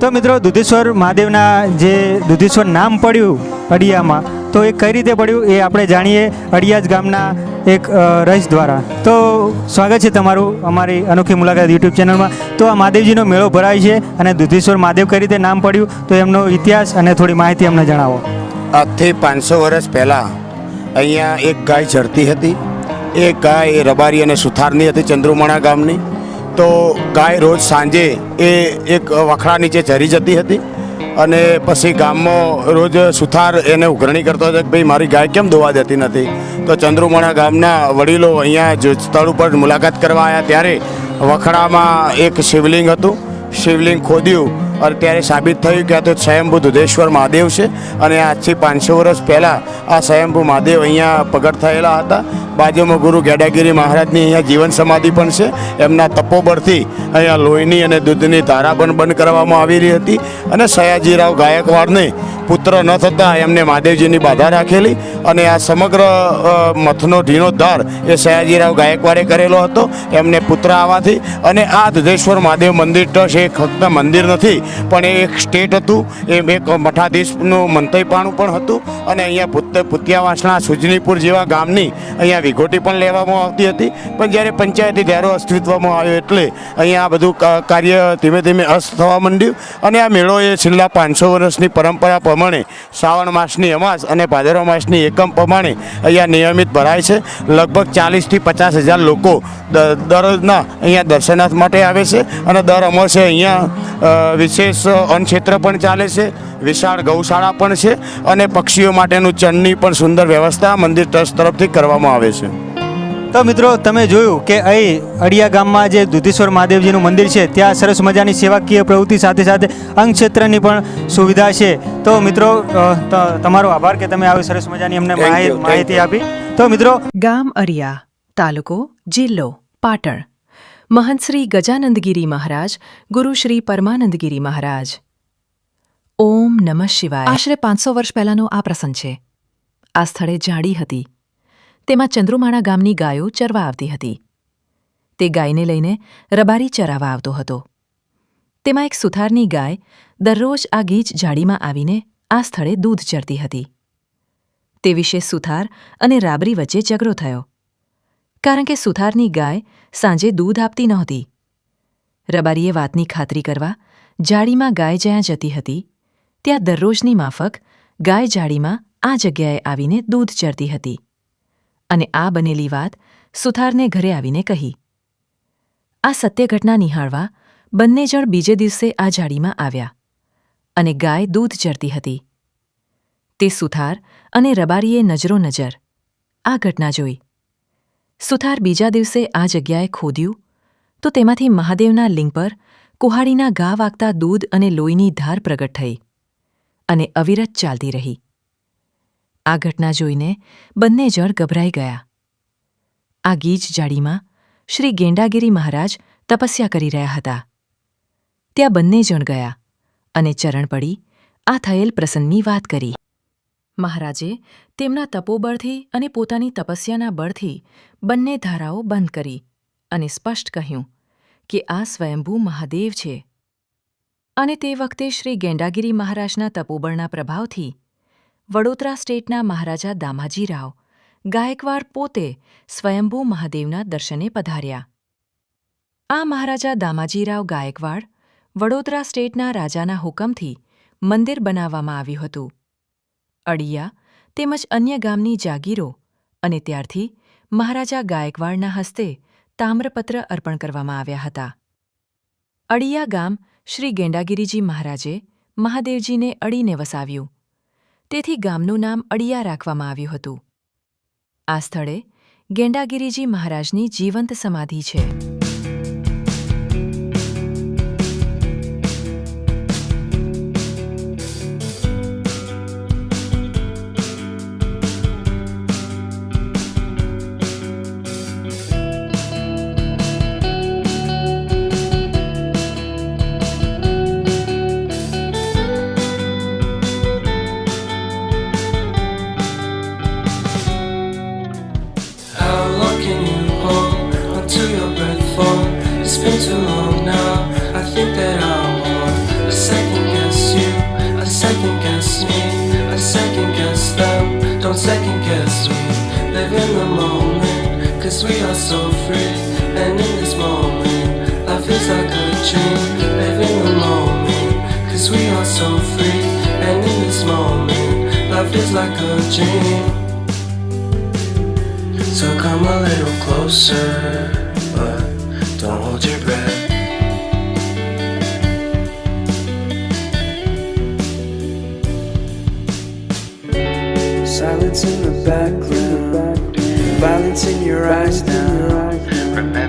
તો મિત્રો દુધેશ્વર મહાદેવના જે દુધેશ્વર નામ પડ્યું અડિયામાં, તો એ કઈ રીતે પડ્યું એ આપણે જાણીએ અડિયાજ ગામના એક રહીશ દ્વારા. તો સ્વાગત છે તમારું અમારી અનોખી મુલાકાત યુટ્યુબ ચેનલમાં. તો આ મહાદેવજીનો મેળો ભરાય છે અને દુધેશ્વર મહાદેવ કઈ રીતે નામ પડ્યું, તો એમનો ઇતિહાસ અને થોડી માહિતી અમને જણાવો. આજથી પાંચસો વર્ષ પહેલાં અહીંયા એક ગાય ચરતી હતી. એ ગાય એ રબારી અને સુથારની હતી ચંદ્રુમણા ગામની. તો ગાય રોજ સાંજે એ એક વખડા નીચે ચરી જતી હતી અને પછી ગામમાં રોજ સુથાર એને ઉઘરણી કરતો હતો કે ભાઈ, મારી ગાય કેમ દોવા જતી નથી? તો ચંદ્રુમણા ગામના વડીલો અહીંયા જ સ્થળ ઉપર મુલાકાત કરવા આવ્યા ત્યારે વખડામાં એક શિવલિંગ હતું. શિવલિંગ ખોદ્યું અને ત્યારે સાબિત થયું કે આ તો સ્વયંભૂ દુધેશ્વર મહાદેવ છે અને આજથી પાંચસો વર્ષ પહેલાં આ સ્વયંભૂ મહાદેવ અહીંયા પગડ થયેલા હતા. બાજુમાં ગુરુ ગેડાગીરી મહારાજની અહીંયા જીવન સમાધિ પણ છે. એમના તપોબળથી અહીંયા લોહીની અને દૂધની ધારા પણ બંધ કરવામાં આવી રહી હતી. અને સયાજીરાવ ગાયકવાડને પુત્ર ન થતાં એમને મહાદેવજીની બાધા રાખેલી અને આ સમગ્ર મથનો જીર્ણોદ્ધાર એ સયાજીરાવ ગાયકવાડે કરેલો હતો. એમને પુત્ર આવવાથી અને આ દુધેશ્વર મહાદેવ મંદિર ટ્રસ્ટ એ ફક્ત મંદિર નથી, પણ એ એક સ્ટેટ હતું. એ એક મઠાધીશનું મંતવ્યપાણું પણ હતું અને અહીંયા પુત, પુતિયાવાસના સુજનીપુર જેવા ગામની અહીંયા વિઘોટી પણ લેવામાં આવતી હતી. પણ જ્યારે પંચાયતી ધારો અસ્તિત્વમાં આવ્યો એટલે અહીંયા આ બધું કાર્ય ધીમે ધીમે અસ્ત થવા માંડ્યું અને આ મેળો એ છેલ્લા પાંચસો વર્ષની પરંપરા પ્રમાણે શ્રાવણ માસની અમાસ અને ભાદરવા માસની એકમ પ્રમાણે અહીંયા નિયમિત ભરાય છે. લગભગ ચાલીસથી પચાસ હજાર લોકો દરરોજના અહીંયા દર્શનાર્થ માટે આવે છે અને દર અમાસે અહીંયા વિશેષ અન્નક્ષેત્ર પણ ચાલે છે, વિશાળ ગૌશાળા પણ છે અને પક્ષીઓ માટેનું ચણની પણ સુંદર વ્યવસ્થા મંદિર ટ્રસ્ટ તરફથી કરવામાં આવે છે. તો મિત્રો તમે જોયું કે અહીં અડિયા ગામમાં જે દુધેશ્વર મહાદેવજીનું મંદિર છે ત્યાં સરસ મજાની સેવાકીય પ્રવૃત્તિ સાથે સાથે અંગ ક્ષેત્રની પણ સુવિધા છે. તો મિત્રો તમારો આભાર કે તમે આવી સરસ મજાની અમને માહિતી આપી. તો મિત્રો ગામ અરિયા તાલુકો જિલ્લો પાટણ. મહંત શ્રી ગજાનંદગીરી મહારાજ ગુરુ શ્રી પરમાનંદગીરી મહારાજ. ઓમ નમઃ શિવાય. આશરે પાંચસો વર્ષ પહેલાંનો આ પ્રસંગ છે. આ સ્થળે જાડી હતી. તેમાં ચંદ્રુમાણા ગામની ગાયો ચરવા આવતી હતી. તે ગાયને લઈને રબારી ચરાવવા આવતો હતો. તેમાં એક સુથારની ગાય દરરોજ આ ગીચ જાડીમાં આવીને આ સ્થળે દૂધ ચરતી હતી. તે વિશે સુથાર અને રાબરી વચ્ચે ઝઘડો થયો. કારણ કે સુથારની ગાય સાંજે દૂધ આપતી નહોતી. રબારીએ વાતની ખાતરી કરવા જાળીમાં ગાય જ્યાં જતી હતી, ત્યાં દરરોજની માફક ગાય જાળીમાં આ જગ્યાએ આવીને દૂધ ચરતી હતી. અને આ બનેલી વાત સુથારને ઘરે આવીને કહી. આ સત્ય ઘટના નિહાળવા બંને જણ બીજે દિવસે આ જાડીમાં આવ્યા અને ગાય દૂધ ચરતી હતી. તે સુથાર અને રબારીએ નજરો નજર આ ઘટના જોઈ. સુથાર બીજા દિવસે આ જગ્યાએ ખોદ્યું તો તેમાંથી મહાદેવના લિંગ પર કુહાડીના ઘા વાગતા દૂધ અને લોહીની ધાર પ્રગટ થઈ અને અવિરત ચાલતી રહી. આ ઘટના જોઈને બંને જણ ગભરાઈ ગયા. આ ગીચ જાળીમાં શ્રી ગેંડાગીરી મહારાજ તપસ્યા કરી રહ્યા હતા. ત્યાં બંને જણ ગયા અને ચરણ પડી આ થયેલ પ્રસંગની વાત કરી. મહારાજે તેમના તપોબળથી અને પોતાની તપસ્યાના બળથી બંને ધારાઓ બંધ કરી અને સ્પષ્ટ કહ્યું કે આ સ્વયંભૂ મહાદેવ છે. અને તે વખતે શ્રી ગેંડાગીરી મહારાજના તપોબળના પ્રભાવથી વડોદરા સ્ટેટના મહારાજા દામાજીરાવ ગાયકવાડ પોતે સ્વયંભૂ મહાદેવના દર્શને પધાર્યા. આ મહારાજા દામાજીરાવ ગાયકવાડ વડોદરા સ્ટેટના રાજાના હુકમથી મંદિર બનાવવામાં આવ્યું હતું. અડિયા તેમજ અન્ય ગામની જાગીરો અને ત્યારથી મહારાજા ગાયકવાડના હસ્તે તામ્રપત્ર અર્પણ કરવામાં આવ્યા હતા. અડિયા ગામ શ્રી ગેંડાગીરીજી મહારાજે મહાદેવજીને અડીને વસાવ્યું તેથી ગામનું નામ અડિયા રાખવામાં આવ્યું હતું. આ સ્થળે ગેંડાગીરીજી મહારાજની જીવંત સમાધિ છે. Cause we are so free, and in this moment, life is like a dream. Live in the moment, cause we are so free, and in this moment, life is like a dream. So come a little closer, but don't hold your breath. Silence in the background, violence in your eyes now. Remember